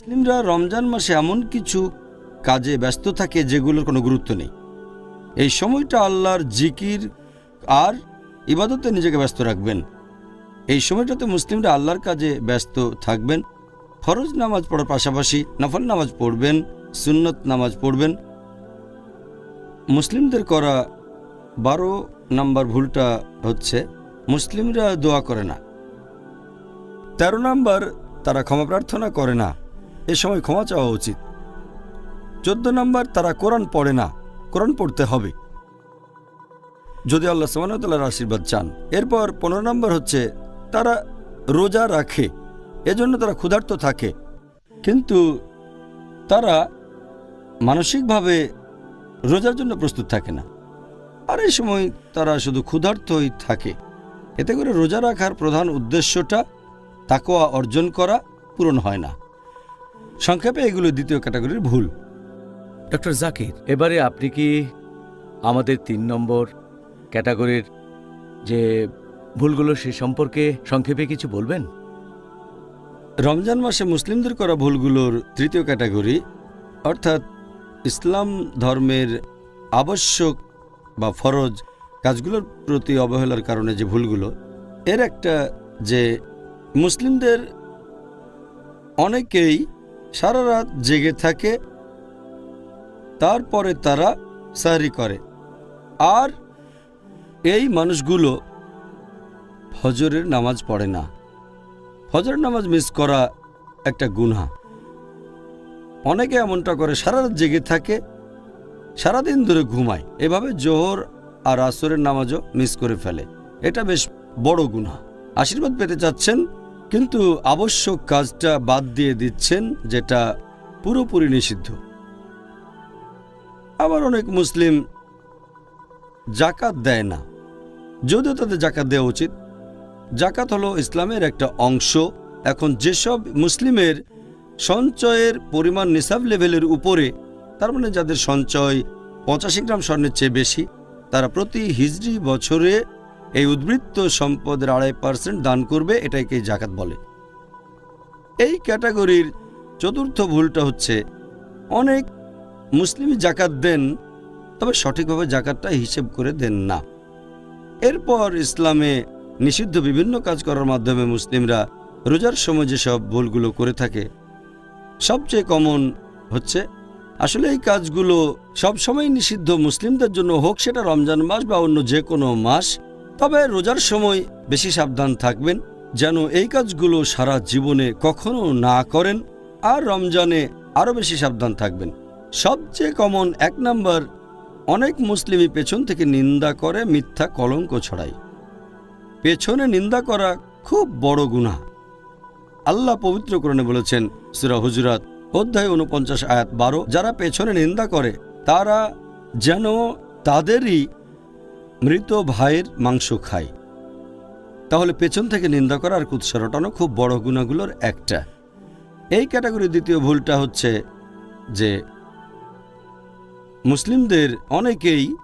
মুসলিমরা রমজান মাসে এমন কিছু কাজে ব্যস্ত থাকে যেগুলোর কোনো গুরুত্ব নেই। এই সময়টা আল্লাহর জিকির আর ইবাদতে নিজেকে ব্যস্ত রাখবেন। এই সময়টাতে মুসলিমরা আল্লাহর কাজে ব্যস্ত থাকবেন। ফরজ নামাজ পড়ার পাশাপাশি নফল নামাজ পড়বেন, সুন্নত নামাজ পড়বেন। মুসলিমদের করা বারো নাম্বার ভুলটা হচ্ছে মুসলিমরা দোয়া করে না। তেরো নাম্বার, তারা ক্ষমা প্রার্থনা করে না। এ সময় ক্ষমা চাওয়া উচিত। চোদ্দ নম্বর, তারা কোরআন পড়ে না, কোরআন পড়তে হবে। যদি আল্লাহ সামানতাল্লাহর আশীর্বাদ চান। এরপর পনেরো নম্বর হচ্ছে, তারা রোজা রাখে, এজন্য তারা ক্ষুধার্ত থাকে। কিন্তু তারা মানসিকভাবে রোজার জন্য প্রস্তুত থাকে না। আর এই সময় তারা শুধু ক্ষুধার্তই থাকে। এতে করে রোজা রাখার প্রধান উদ্দেশ্যটা তাকোয়া অর্জন করা পূরণ হয় না। সংক্ষেপে এগুলো দ্বিতীয় ক্যাটাগরির ভুল। ডক্টর জাকির এবারে আপনি কি আমাদের তিন নম্বর ক্যাটাগরির যে ভুলগুলো সে সম্পর্কে সংক্ষেপে কিছু বলবেন? রমজান মাসে মুসলিমদের করা ভুলগুলোর তৃতীয় ক্যাটাগরি অর্থাৎ ইসলাম ধর্মের আবশ্যক বা ফরজ কাজগুলোর প্রতি অবহেলার কারণে যে ভুলগুলো এর একটা যে মুসলিমদের অনেকেই সারা রাত জেগে থাকে। তারপরে তারা সাহরি করে। আর এই মানুষগুলো ফজরের নামাজ পড়ে না। ফজর নামাজ মিস করা একটা গুনহা। অনেকে এমনটা করে, সারা রাত জেগে থাকে, সারাদিন ধরে ঘুমায়। এভাবে জোহর আর আসরের নামাজও মিস করে ফেলে। এটা বেশ বড় গুনহা। আশীর্বাদ পেতে চাচ্ছেন কিন্তু আবশ্যক কাজটা বাদ দিয়ে দিচ্ছেন যেটা পুরোপুরি নিষিদ্ধ। আবার অনেক মুসলিম জাকাত দেয় না। যদিও তাদের জাকাত দেওয়া উচিত। জাকাত হলো ইসলামের একটা অংশ। এখন যেসব মুসলিমের সঞ্চয়ের পরিমাণ নিসাব লেভেলের উপরে, তার মানে যাদের সঞ্চয় পঁচাশি গ্রাম স্বর্ণের চেয়ে বেশি, তারা প্রতি হিজড়ি বছরে এই উদ্বৃত্ত সম্পদের আড়াই পার্সেন্ট দান করবে এটাকে জাকাত বলে। এই ক্যাটাগরির চতুর্থ ভুলটা হচ্ছে, অনেক মুসলিমই জাকাত দেন, তবে সঠিকভাবে জাকাতটা হিসেব করে দেন না। এরপর ইসলামে নিষিদ্ধ বিভিন্ন কাজ করার মাধ্যমে মুসলিমরা রোজার সময় যেসব ভুলগুলো করে থাকে, সবচেয়ে কমন হচ্ছে, আসলে এই কাজগুলো সবসময় নিষিদ্ধ মুসলিমদের জন্য হোক, সেটা রমজান মাস বা অন্য যে কোনো মাস তবে রোজার সময় বেশি সাবধান থাকবেন, যেন এই কাজগুলো সারা জীবনে কখনো না করেন আর রমজানে আরও বেশি সাবধান থাকবেন। সবচেয়ে কমন এক নাম্বার, অনেক মুসলিমই পেছন থেকে নিন্দা করে মিথ্যা কলঙ্ক ছড়ায়। পেছনে নিন্দা করা খুব বড় গুনাহ। আল্লাহ পবিত্রকরণে বলেছেন, সুরা হুজরাত, অধ্যায় উনপঞ্চাশ আয়াত বারো, যারা পেছনে নিন্দা করে, তারা যেন তাদেরই মৃত ভাইয়ের মাংস খায় তাহলে পেছন থেকে নিন্দা করা আর কুৎসা রটানো খুব বড় গুণাগুলোর একটা। এই ক্যাটাগরি দ্বিতীয় ভুলটা হচ্ছে যে মুসলিমদের অনেকেই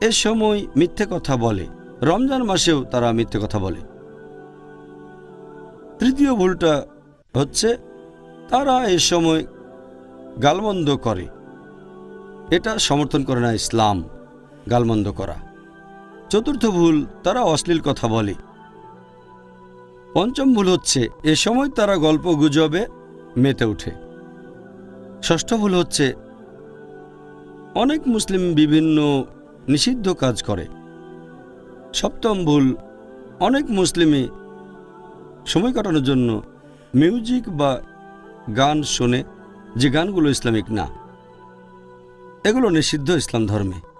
এ সময় মিথ্যে কথা বলে। রমজান মাসেও তারা মিথ্যে কথা বলে। তৃতীয় ভুলটা হচ্ছে তারা এ সময় গালমন্দ করে। এটা সমর্থন করে না ইসলাম গালমন্দ করা। চতুর্থ ভুল, তারা অশ্লীল কথা বলে। পঞ্চম ভুল হচ্ছে, এ সময় তারা গল্প গুজবে, মেতে ওঠে। ষষ্ঠ ভুল হচ্ছে, অনেক মুসলিম বিভিন্ন নিষিদ্ধ কাজ করে। সপ্তম ভুল, অনেক মুসলিমই সময় কাটানোর জন্য মিউজিক বা গান শোনে, যে গানগুলো ইসলামিক না। এগুলো নিষিদ্ধ ইসলাম ধর্মে।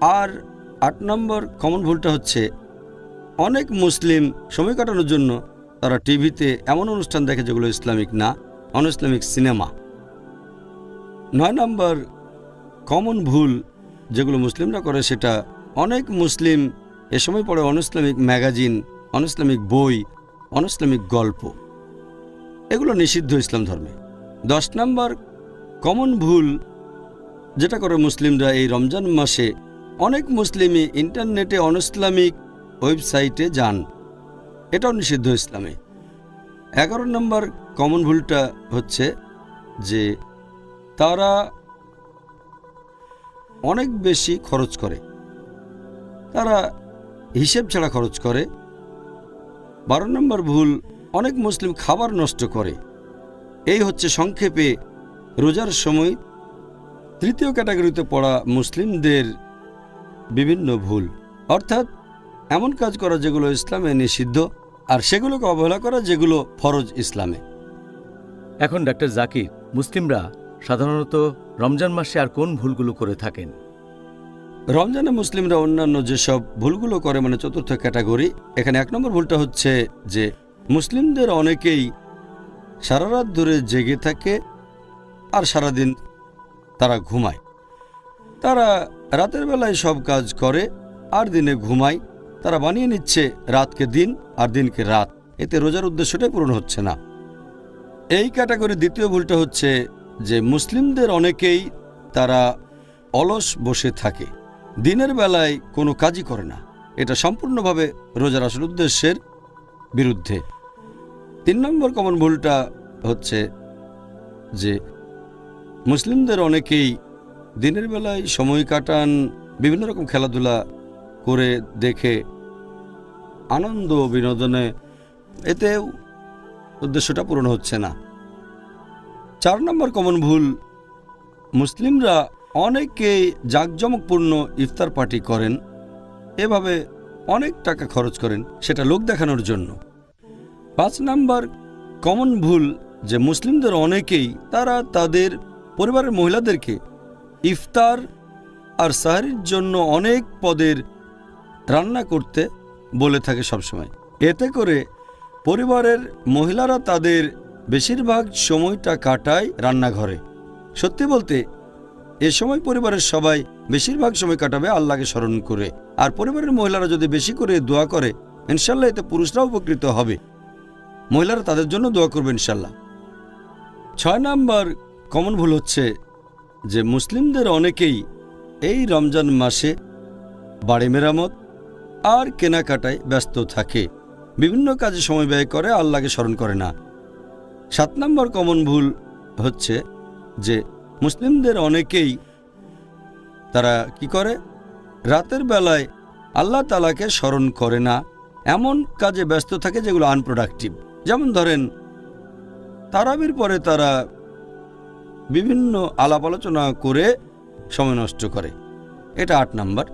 আর আট নম্বর কমন ভুলটা হচ্ছে, অনেক মুসলিম সময় কাটানোর জন্য তারা টিভিতে এমন অনুষ্ঠান দেখে যেগুলো ইসলামিক না অন ইসলামিক সিনেমা। নয় নম্বর কমন ভুল যেগুলো মুসলিমরা করে সেটা, অনেক মুসলিম এ সময় পড়ে অনইসলামিক ম্যাগাজিন অনইসলামিক বই অনইসলামিক গল্প। এগুলো নিষিদ্ধ ইসলাম ধর্মে। দশ নম্বর কমন ভুল যেটা করে মুসলিমরা এই রমজান মাসে অনেক মুসলিমই ইন্টারনেটে অনইসলামিক ওয়েবসাইটে যান। এটাও নিষিদ্ধ ইসলামে। এগারো নম্বর কমন ভুলটা হচ্ছে যে তারা অনেক বেশি খরচ করে। তারা হিসেব ছাড়া খরচ করে। বারো নম্বর ভুল, অনেক মুসলিম খাবার নষ্ট করে। এই হচ্ছে সংক্ষেপে রোজার সময় তৃতীয় ক্যাটাগরিতে পড়া মুসলিমদের বিভিন্ন ভুল। অর্থাৎ এমন কাজ করা যেগুলো ইসলামে নিষিদ্ধ আর সেগুলোকে অবহেলা করা যেগুলো ফরজ ইসলামে। এখন ডাক্তার জাকির মুসলিমরা সাধারণত রমজান মাসে আর কোন ভুলগুলো করে থাকেন? রমজানে মুসলিমরা অন্যান্য যেসব ভুলগুলো করে মানে চতুর্থ ক্যাটাগরি এখানে এক নম্বর ভুলটা হচ্ছে যে মুসলিমদের অনেকেই সারা রাত ধরে জেগে থাকে আর সারাদিন তারা ঘুমায়। তারা রাতের বেলায় সব কাজ করে, আর দিনে ঘুমায়। তারা বানিয়ে নিচ্ছে রাতকে দিন আর দিনকে রাত। এতে রোজার উদ্দেশ্যটাই পূরণ হচ্ছে না। এই ক্যাটাগরির দ্বিতীয় ভুলটা হচ্ছে যে মুসলিমদের অনেকেই তারা অলস বসে থাকে। দিনের বেলায় কোনো কাজই করে না। এটা সম্পূর্ণভাবে রোজার আসল উদ্দেশ্যের বিরুদ্ধে। তিন নম্বর কমন ভুলটা হচ্ছে যে মুসলিমদের অনেকেই দিনের বেলায় সময় কাটান, বিভিন্ন রকম খেলাধুলা করে দেখে আনন্দ বিনোদনে এতেও উদ্দেশ্যটা পূরণ হচ্ছে না। চার নম্বর কমন ভুল, মুসলিমরা অনেকেই জাঁকজমকপূর্ণ ইফতার পার্টি করেন, এভাবে অনেক টাকা খরচ করেন, সেটা লোক দেখানোর জন্য। পাঁচ নাম্বার কমন ভুল, যে মুসলিমদের অনেকেই, তারা তাদের পরিবারের মহিলাদেরকে ইফতার আর সাহারির জন্য অনেক পদের রান্না করতে বলে থাকে সবসময়। এতে করে পরিবারের মহিলারা তাদের বেশিরভাগ সময়টা কাটায় রান্নাঘরে। সত্যি বলতে, এ সময় পরিবারের সবাই বেশিরভাগ সময় কাটাবে আল্লাহকে স্মরণ করে। আর পরিবারের মহিলারা যদি বেশি করে দোয়া করে ইনশাল্লাহ এতে পুরুষরাও উপকৃত হবে। মহিলারা তাদের জন্য দোয়া করবে ইনশাল্লাহ ছয় নাম্বার কমন ভুল হচ্ছে যে মুসলিমদের অনেকেই এই রমজান মাসে বাড়ি মেরামত আর কেনাকাটায় ব্যস্ত থাকে। বিভিন্ন কাজে সময় ব্যয় করে, আল্লাহকে স্মরণ করে না। সাত নম্বর কমন ভুল হচ্ছে যে মুসলিমদের অনেকেই তারা কি করে? রাতের বেলায় আল্লাহ তালাকে স্মরণ করে না। এমন কাজে ব্যস্ত থাকে যেগুলো আনপ্রোডাক্টিভ যেমন ধরেন, তারাবির পরে তারা বিভিন্ন আলাপ আলোচনা করে সময় নষ্ট করে। এটা আট নাম্বার।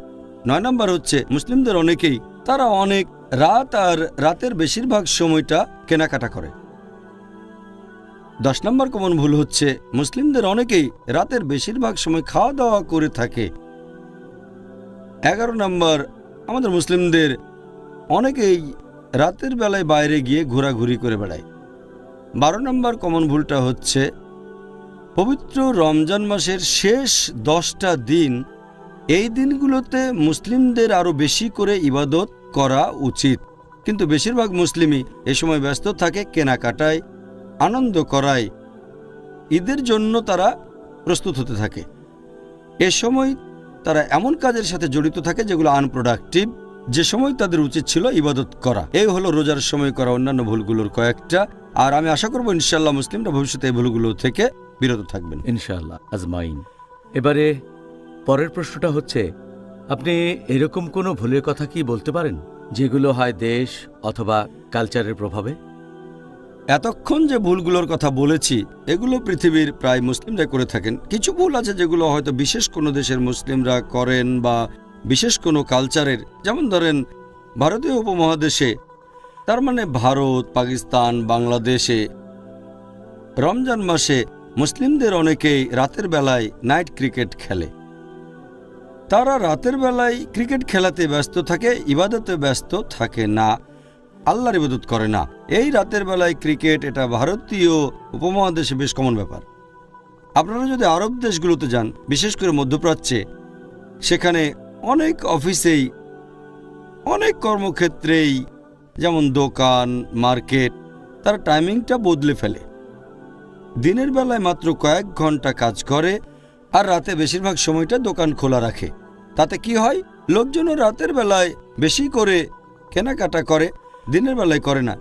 নয় নাম্বার হচ্ছে, মুসলিমদের অনেকেই, তারা অনেক রাত আর রাতের বেশিরভাগ সময়টা কেনাকাটা করে। দশ নম্বর কমন ভুল হচ্ছে, মুসলিমদের অনেকেই রাতের বেশিরভাগ সময় খাওয়া দাওয়া করে থাকে। এগারো নম্বর, আমাদের মুসলিমদের অনেকেই রাতের বেলায় বাইরে গিয়ে ঘোরাঘুরি করে বেড়ায়। বারো নম্বর কমন ভুলটা হচ্ছে পবিত্র রমজান মাসের শেষ দশটা দিন, এই দিনগুলোতে মুসলিমদের আরও বেশি করে ইবাদত করা উচিত। কিন্তু বেশিরভাগ মুসলিমই এ সময় ব্যস্ত থাকে, কেনাকাটায় আনন্দ করায়। ঈদের জন্য তারা প্রস্তুত হতে থাকে। এ সময় তারা এমন কাজের সাথে জড়িত থাকে যেগুলো আনপ্রোডাক্টিভ যে সময় তাদের উচিত ছিল ইবাদত করা। এই হলো রোজার সময় করা অন্যান্য ভুলগুলোর কয়েকটা। আর আমি আশা করব ইনশাল্লাহ মুসলিমরা ভবিষ্যতে এই ভুলগুলো থেকে বিরত থাকবেন। ইনশাআল্লাহ আজমাইন। এবারে পরের প্রশ্নটা হচ্ছে আপনি এরকম কোনো ভুলের কথা কি বলতে পারেন যেগুলো হয় দেশ অথবা কালচারের প্রভাবে? এতক্ষণ যে ভুলগুলোর কথা বলেছি এগুলো পৃথিবীর প্রায় মুসলিমরা করে থাকেন। কিছু ভুল আছে যেগুলো হয়তো বিশেষ কোনো দেশের মুসলিমরা করেন বা বিশেষ কোনো কালচারের যেমন ধরেন ভারতীয় উপমহাদেশে তার মানে ভারত পাকিস্তান বাংলাদেশে রমজান মাসে মুসলিমদের অনেকেই রাতের বেলায় নাইট ক্রিকেট খেলে। তারা রাতের বেলায় ক্রিকেট খেলাতে ব্যস্ত থাকে, ইবাদতে ব্যস্ত থাকে না, আল্লাহর ইবাদত করে না। এই রাতের বেলায় ক্রিকেট এটা ভারতীয় উপমহাদেশে বেশ কমন ব্যাপার। আপনারা যদি আরব দেশগুলোতে যান, বিশেষ করে মধ্যপ্রাচ্যে, সেখানে অনেক অফিসেই, অনেক কর্মক্ষেত্রেই, যেমন দোকান, মার্কেট, তার টাইমিংটা বদলে ফেলে। দিনের বেলায় মাত্র কয়েক ঘণ্টা কাজ করে আর রাতে বেশিরভাগ সময়টা দোকান খোলা রাখে। তাতে কি হয়? লোকজনও রাতের বেলায় বেশি করে কেনাকাটা করে, দিনের বেলায় করে না।